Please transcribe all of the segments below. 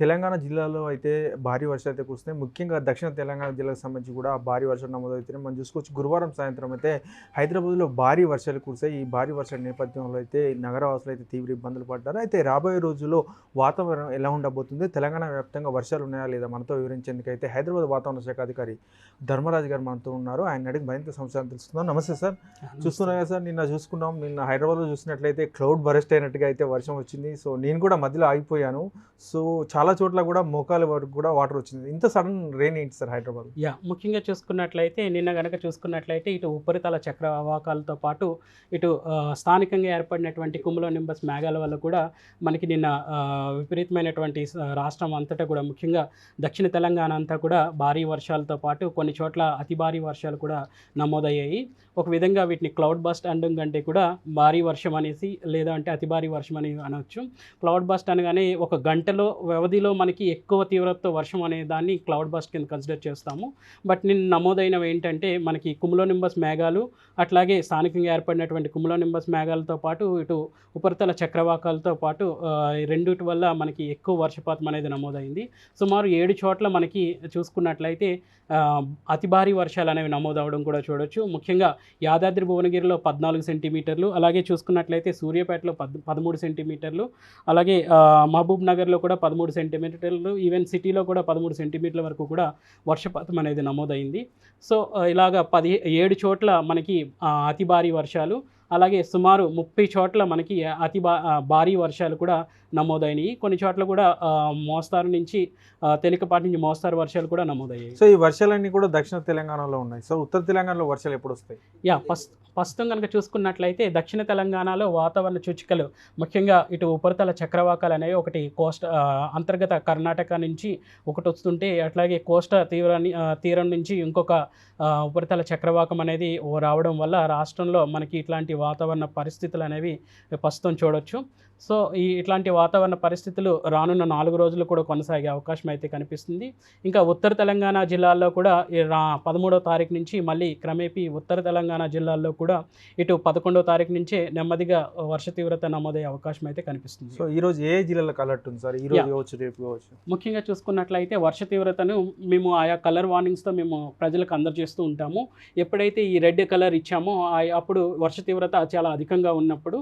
తెలంగాణ జిల్లాలో అయితే భారీ వర్షాలు అయితే కురుస్తున్నాయి. ముఖ్యంగా దక్షిణ తెలంగాణ జిల్లాకు సంబంధించి కూడా భారీ వర్షాలు నమోదవుతున్నాయి. మనం చూసుకోవచ్చు గురువారం సాయంత్రం అయితే హైదరాబాద్లో భారీ వర్షాలు కురిసాయి ఈ భారీ వర్షాల నేపథ్యంలో అయితే నగరవాసులు అయితే తీవ్ర ఇబ్బందులు పడ్డారు. అయితే రాబోయే రోజుల్లో వాతావరణం ఎలా ఉండబోతుంది? తెలంగాణ వ్యాప్తంగా వర్షాలు ఉన్నాయా లేదా మనతో వివరించేందుకు అయితే హైదరాబాద్ వాతావరణ శాఖ అధికారి ధర్మరాజు గారు మనతో ఉన్నారు. ఆయన అడిగి మరింత సంవత్సరాలు తెలుసుకుందాం. నమస్తే సార్. చూస్తున్నా కదా సార్? నిన్న చూసుకున్నాం. నిన్న హైదరాబాద్లో చూసినట్లయితే క్లౌడ్ బరెస్ట్ అయినట్టుగా అయితే వర్షం వచ్చింది. సో నేను కూడా మధ్యలో ఆగిపోయాను. సో చాలా చోట్ల కూడా మోకాలు వరకు కూడా వాటర్ వచ్చింది. ఇంత సడన్ రెయిన్ ఏంటి సార్ హైదరాబాద్ యా ముఖ్యంగా చూసుకున్నట్లయితే నిన్న గనక చూసుకున్నట్లయితే ఇటు ఉపరితల చక్రవాకాలతో పాటు ఇటు స్థానికంగా ఏర్పడినటువంటి కుములో నింబస్ మేఘాల వల్ల కూడా మనకి నిన్న విపరీతమైనటువంటి రాష్ట్రం అంతటా కూడా ముఖ్యంగా దక్షిణ తెలంగాణ అంతా కూడా భారీ వర్షాలతో పాటు కొన్ని చోట్ల అతి భారీ వర్షాలు కూడా నమోదయ్యాయి. ఒక విధంగా వీటిని క్లౌడ్ బస్ట్ అనడం కంటే కూడా భారీ వర్షం అనేసి లేదా అంటే అతి భారీ వర్షం అని అనవచ్చు క్లౌడ్ బస్ట్ అనగానే ఒక గంటలో వ్యవధి వ్యవధిలో మనకి ఎక్కువ తీవ్రతతో వర్షం అనే దాన్ని క్లౌడ్ బస్ట్ కింద కన్సిడర్ చేస్తాము. బట్ నిన్న నమోదైనవి ఏంటంటే మనకి కుములోనింబస్ మేఘాలు అట్లాగే స్థానికంగా ఏర్పడినటువంటి కుములోనింబస్ మేఘాలతో పాటు ఇటు ఉపరితల చక్రవాకాలతో పాటు రెండిటి వల్ల మనకి ఎక్కువ వర్షపాతం అనేది నమోదైంది. సుమారు ఏడు చోట్ల మనకి చూసుకున్నట్లయితే అతి భారీ వర్షాలు అనేవి నమోదవడం కూడా చూడొచ్చు. ముఖ్యంగా యాదాద్రి భువనగిరిలో పద్నాలుగు సెంటీమీటర్లు అలాగే చూసుకున్నట్లయితే సూర్యాపేటలో పద్ పదమూడు సెంటీమీటర్లు అలాగే మహబూబ్ నగర్లో కూడా పదమూడు సెంటీమీటర్లు ఈవెన్ సిటీలో కూడా పదమూడు సెంటీమీటర్ల వరకు కూడా వర్షపాతం అనేది నమోదైంది. సో ఇలాగ పది ఏడు చోట్ల మనకి అతి భారీ వర్షాలు అలాగే సుమారు ముప్పై చోట్ల మనకి అతి భారీ వర్షాలు కూడా నమోదైనవి కొన్ని చోట్ల కూడా మోస్తారు నుంచి తేలికపాటి నుంచి మోస్తారు వర్షాలు కూడా నమోదయ్యాయి. సో ఈ వర్షాలన్నీ కూడా దక్షిణ తెలంగాణలో ఉన్నాయి. సో ఉత్తర తెలంగాణలో వర్షాలు ఎప్పుడు వస్తాయి? యా ఫస్ట్ ప్రస్తుతం కనుక చూసుకున్నట్లయితే దక్షిణ తెలంగాణలో వాతావరణ సూచికలు ముఖ్యంగా ఇటు ఉపరితల చక్రవాకాలు అనేవి ఒకటి కోస్ట్ అంతర్గత కర్ణాటక నుంచి ఒకటి వస్తుంటే అట్లాగే కోస్ట తీవ్రాన్ని ఆ, తీరం నుంచి ఇంకొక ఉపరితల చక్రవాకం అనేది రావడం వల్ల రాష్ట్రంలో మనకి ఇట్లాంటి వాతావరణ పరిస్థితులు అనేవి ప్రస్తుతం చూడొచ్చు. సో ఈ ఇట్లాంటి వాతావరణ పరిస్థితులు రానున్న నాలుగు రోజులు కూడా కొనసాగే అవకాశం అయితే కనిపిస్తుంది. ఇంకా ఉత్తర తెలంగాణ జిల్లాల్లో కూడా పదమూడో తారీఖు నుంచి మళ్ళీ క్రమేపీ ఉత్తర తెలంగాణ జిల్లాల్లో కూడా ఇటు పదకొండో తారీఖు నుంచే నెమ్మదిగా వర్ష తీవ్రత నమోదయ్యే అవకాశం అయితే కనిపిస్తుంది. సో ఈ రోజు ఏ జిల్లాలకు అలర్ట్ ఉంది సార్? ఈ రోజు Yeah. కావచ్చు రేపు కావచ్చు. ముఖ్యంగా చూసుకున్నట్లయితే వర్ష తీవ్రతను మేము ఆయా కలర్ వార్నింగ్స్తో మేము ప్రజలకు అందజేస్తూ ఉంటాము. ఎప్పుడైతే ఈ రెడ్ కలర్ ఇచ్చామో అప్పుడు వర్ష తీవ్రత చాలా అధికంగా ఉన్నప్పుడు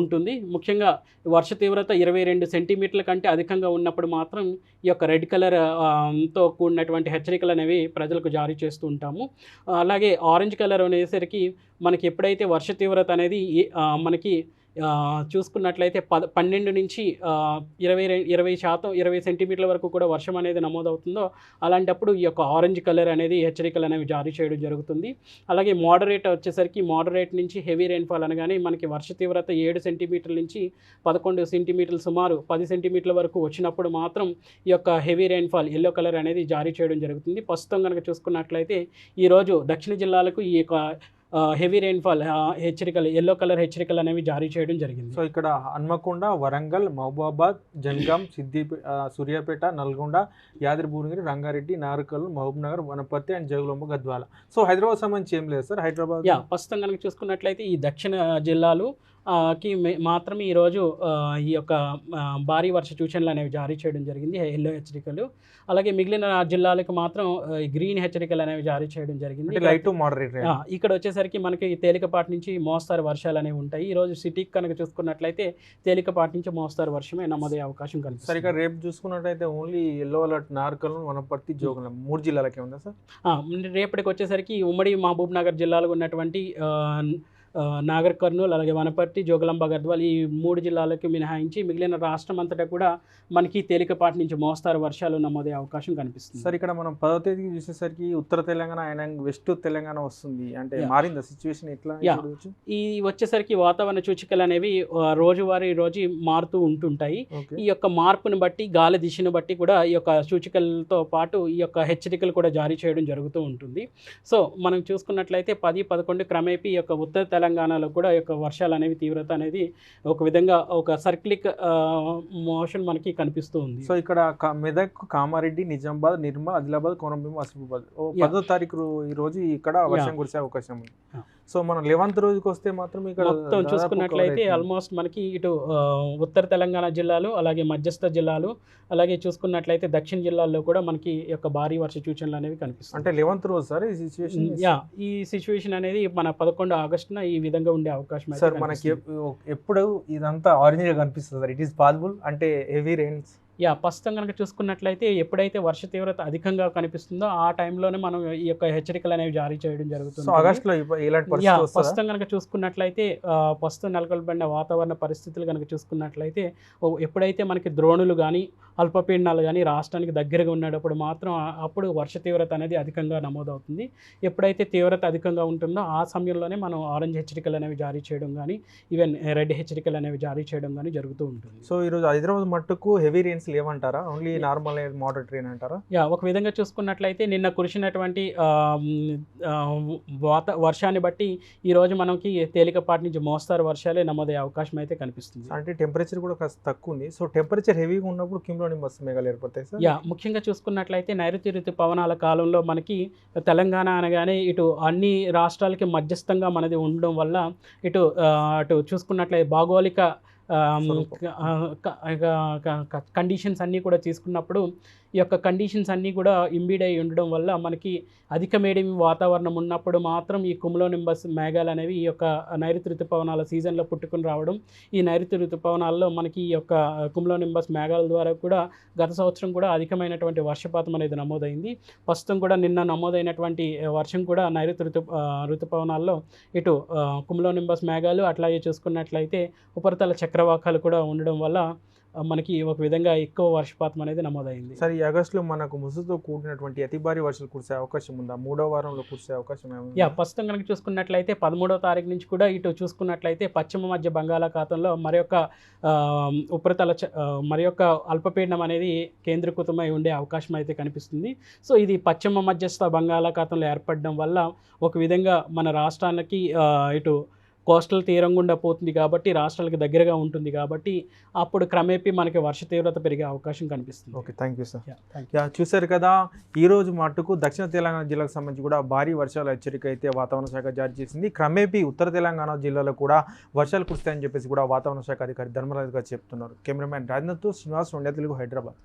ఉంటుంది. ముఖ్యంగా వర్ష తీవ్రత ఇరవై రెండు సెంటీమీటర్ల కంటే అధికంగా ఉన్నప్పుడు మాత్రం ఈ యొక్క రెడ్ కలర్తో కూడినటువంటి హెచ్చరికలు అనేవి ప్రజలకు జారీ చేస్తూ ఉంటాము. అలాగే ఆరెంజ్ కలర్ అనేసరికి మనకి ఎప్పుడైతే వర్ష తీవ్రత అనేది మనకి చూసుకున్నట్లయితే పద పన్నెండు నుంచి ఇరవై ఇరవై శాతం ఇరవై సెంటీమీటర్ల వరకు కూడా వర్షం అనేది నమోదవుతుందో అలాంటప్పుడు ఈ యొక్క ఆరెంజ్ కలర్ అనేది హెచ్చరికలు అనేవి జారీ చేయడం జరుగుతుంది. అలాగే మోడరేట్ వచ్చేసరికి మోడరేట్ నుంచి హెవీ రెయిన్ఫాల్ అనగానే మనకి వర్ష తీవ్రత ఏడు సెంటీమీటర్ల నుంచి పదకొండు సెంటీమీటర్లు సుమారు పది సెంటీమీటర్ల వరకు వచ్చినప్పుడు మాత్రం ఈ యొక్క హెవీ రెయిన్ఫాల్ ఎల్లో కలర్ అనేది జారీ చేయడం జరుగుతుంది. ప్రస్తుతం కనుక చూసుకున్నట్లయితే ఈరోజు దక్షిణ జిల్లాలకు ఈ యొక్క హెవీ రెయిన్ఫాల్ హెచ్చరికలు ఎల్లో కలర్ హెచ్చరికలు అనేవి జారీ చేయడం జరిగింది. సో ఇక్కడ హన్మకొండ వరంగల్ మహబూబాబాద్ జనగాం సిద్ది ఆ, Suryapet Nalgonda Bhuvanagiri Rangareddy Nagarkurnool Mahabubnagar Wanaparthy and Jogulamba Gadwal. So Hyderabad సంబంధించి ఏం లేదు సార్? హైదరాబాద్ యా ప్రస్తుతం కనుక చూసుకున్నట్లయితే ఈ దక్షిణ జిల్లాలు కి మాత్రమే ఈరోజు ఈ యొక్క భారీ వర్ష సూచనలు అనేవి జారీ చేయడం జరిగింది ఎల్లో హెచ్చరికలు. అలాగే మిగిలిన జిల్లాలకు మాత్రం గ్రీన్ హెచ్చరికలు అనేవి జారీ చేయడం జరిగింది. లైట్ టు మోడరేట్ ఇక్కడ వచ్చేసరికి మనకి తేలికపాటి నుంచి మోస్తారు వర్షాలు అనేవి ఉంటాయి. ఈ రోజు సిటీకి కనుక చూసుకున్నట్లయితే తేలికపాటి నుంచి మోస్తారు వర్షమే నమోదయ్యే అవకాశం సార్ కనిపిస్తుంది. ఇక్కడ రేపు చూసుకున్నట్టయితే ఓన్లీ ఎల్లో అలర్ట్ నార్కల్ వనపర్తి జోగులం మూడు జిల్లాలకే ఉందా సార్? రేపటికి వచ్చేసరికి ఉమ్మడి మహబూబ్ నగర్ జిల్లాలో ఉన్నటువంటి నాగర్ కర్నూలు అలాగే వనపర్తి జోగులాంబ గద్వాల్ ఈ మూడు జిల్లాలకు మినహాయించి మిగిలిన రాష్ట్రం అంతటా కూడా మనకి తేలికపాటి నుంచి మోస్తారు వర్షాలు నమోదయ్యే అవకాశం కనిపిస్తుంది. సార్ ఇక్కడ మనం పదో తేదీకి చూసేసరికి ఉత్తర తెలంగాణ ఆయన వెస్ట్ తెలంగాణ వస్తుంది. అంటే. మారిందా సిచ్యువేషన్ ఎట్లా? ఈ వచ్చేసరికి వాతావరణ సూచికలు అనేవి రోజువారీ రోజు మారుతూ ఉంటుంటాయి. ఈ యొక్క మార్పును బట్టి గాలి దిశను బట్టి కూడా ఈ యొక్క సూచికలతో పాటు ఈ యొక్క హెచ్చరికలు కూడా జారీ చేయడం జరుగుతూ ఉంటుంది. సో మనం చూసుకున్నట్లయితే పది పదకొండు క్రమేపీ ఈ యొక్క ఉత్తర తెలంగాణలో కూడా యొక్క వర్షాలు అనేవి తీవ్రత అనేది ఒక విధంగా ఒక సర్క్లిక్ మోషన్ మనకి కనిపిస్తూ ఉంది సో ఇక్కడ మెదక్ కామారెడ్డి నిజామాబాద్ నిర్మల్ ఆదిలాబాద్ కోనంభీం ఆసిఫాబాద్ ఓ Yeah. పదో తారీఖు ఈ రోజు ఇక్కడ వర్షం. కురిసే అవకాశం ఉంది. సో మనం లెవెంత్ రోజుకి వస్తే మాత్రం ఇక్కడ మొత్తం చూసుకున్నట్లయితే. ఆల్మోస్ట్ మనకి ఇటు ఉత్తర తెలంగాణ జిల్లాలు అలాగే మధ్యస్థ జిల్లాలు అలాగే చూసుకున్నట్లయితే దక్షిణ జిల్లాల్లో కూడా మనకి యొక్క భారీ వర్ష సూచనలు అనేవి కనిపిస్తాయి అంటే లెవెంత్ రోజు సార్ ఈ సిచ్యువేషన్ యా ఈ సిచ్యువేషన్ అనేది మన పదకొండు ఆగస్టున ఈ విధంగా ఉండే అవకాశం సార్ మనకి ఎప్పుడు ఇదంతా ఆరెంజ్గా కనిపిస్తుంది సార్. ఇట్ ఈస్ పాసిబుల్ అంటే హెవీ రెయిన్స్ యా ప్రస్తుతం కనుక చూసుకున్నట్లయితే ఎప్పుడైతే వర్ష తీవ్రత అధికంగా కనిపిస్తుందో ఆ టైంలోనే మనం ఈ యొక్క హెచ్చరికలు అనేవి జారీ చేయడం జరుగుతుంది. సో ఆగస్ట్లో ఇప్ప- ఇలాంటి యా పరిస్థితి వస్తుందా ప్రస్తుతం కనుక చూసుకున్నట్లయితే ప్రస్తుతం నెలకొల్పబడిన వాతావరణ పరిస్థితులు కనుక చూసుకున్నట్లయితే ఎప్పుడైతే మనకి ద్రోణులు కానీ అల్పపీడనాలు కానీ రాష్ట్రానికి దగ్గరగా ఉన్నప్పుడు మాత్రం అప్పుడు వర్ష తీవ్రత అనేది అధికంగా నమోదవుతుంది. ఎప్పుడైతే తీవ్రత అధికంగా ఉంటుందో ఆ సమయంలోనే మనం ఆరెంజ్ హెచ్చరికలు అనేవి జారీ చేయడం కానీ ఈవెన్ రెడ్ హెచ్చరికలు అనేవి జారీ చేయడం కానీ జరుగుతూ ఉంటుంది. సో ఈ రోజు హైదరాబాద్ మట్టుకు హెవీ రెయిన్స్ లేవంటారా? ఓన్లీ నార్మల్ మోడరేట్ రెయిన్ అంటారా? యా ఒక విధంగా చూసుకున్నట్లయితే నిన్న కురిసినటువంటి వాత వర్షాన్ని బట్టి ఈరోజు మనకి తేలికపాటి నుంచి మోస్తారు వర్షాలే నమోదయ్యే అవకాశం అయితే కనిపిస్తుంది. అంటే టెంపరేచర్ కూడా కాస్త తక్కువ ఉంది. సో టెంపరేచర్ హెవీగా ఉన్నప్పుడు కిమ్లో నింబస్ మేఘాలు ఏర్పడతాయి సార్? యా ముఖ్యంగా చూసుకున్నట్లయితే నైరుతి ఋతు పవనాల కాలంలో మనకి తెలంగాణ అనగానే ఇటు అన్ని రాష్ట్రాలకి మధ్యస్థంగా మనది ఉండడం వల్ల ఇటు అటు చూసుకున్నట్లయితే భౌగోళిక. కండిషన్స్ అన్నీ కూడా తీసుకున్నప్పుడు ఈ యొక్క కండిషన్స్ అన్నీ కూడా ఇంబీడ్ అయి ఉండడం వల్ల మనకి అధిక మేడి వాతావరణం ఉన్నప్పుడు మాత్రం ఈ కుములో నింబస్ మేఘాలు అనేవి ఈ యొక్క నైరుతి ఋతుపవనాల సీజన్లో పుట్టుకుని రావడం ఈ నైరుతి ఋతుపవనాల్లో మనకి ఈ యొక్క కుములో నింబస్ మేఘాల ద్వారా కూడా గత సంవత్సరం కూడా అధికమైనటువంటి వర్షపాతం అనేది నమోదైంది. ప్రస్తుతం కూడా నిన్న నమోదైనటువంటి వర్షం కూడా నైరుతి ఋతు ఋతుపవనాల్లో ఇటు కుములో నింబస్ మేఘాలు అట్లాగే చూసుకున్నట్లయితే ఉపరితల చక్రవాకాలు కూడా ఉండడం వల్ల మనకి ఒక విధంగా ఎక్కువ వర్షపాతం అనేది నమోదైంది. సార్ ఈ ఆగస్ట్లో మనకు ముసుగుతో కూడినటువంటి అతి భారీ వర్షాలు కురిసే అవకాశం ఉందా? మూడో వారంలో కురిసే అవకాశం యా ప్రస్తుతం కనుక చూసుకున్నట్లయితే పదమూడవ తారీఖు నుంచి కూడా ఇటు చూసుకున్నట్లయితే పశ్చిమ మధ్య బంగాళాఖాతంలో మరి యొక్క ఉపరితల మరి యొక్క అల్పపీడనం అనేది కేంద్రీకృతమై ఉండే అవకాశం అయితే కనిపిస్తుంది. సో ఇది పశ్చిమ మధ్యస్థ బంగాళాఖాతంలో ఏర్పడడం వల్ల ఒక విధంగా మన రాష్ట్రానికి ఇటు కోస్టల్ తీరం గుండా పోతుంది కాబట్టి రాష్ట్రాలకు దగ్గరగా ఉంటుంది కాబట్టి అప్పుడు క్రమేపీ మనకి వర్ష తీవ్రత పెరిగే అవకాశం కనిపిస్తుంది. Okay thank you sir yeah, చూశారు కదా ఈ రోజు మట్టుకు దక్షిణ తెలంగాణ జిల్లాకు సంబంధించి కూడా భారీ వర్షాల హెచ్చరిక అయితే వాతావరణ శాఖ జారీ చేసింది. క్రమేపీ ఉత్తర తెలంగాణ జిల్లాలో కూడా వర్షాలు కురుస్తాయని చెప్పేసి కూడా వాతావరణ శాఖ అధికారి ధర్మరాజు గారు చెప్తున్నారు. కెమెరామ్యాన్ రాజనాథ్ శ్రీనివాస్ ఉండే తెలుగు హైదరాబాద్.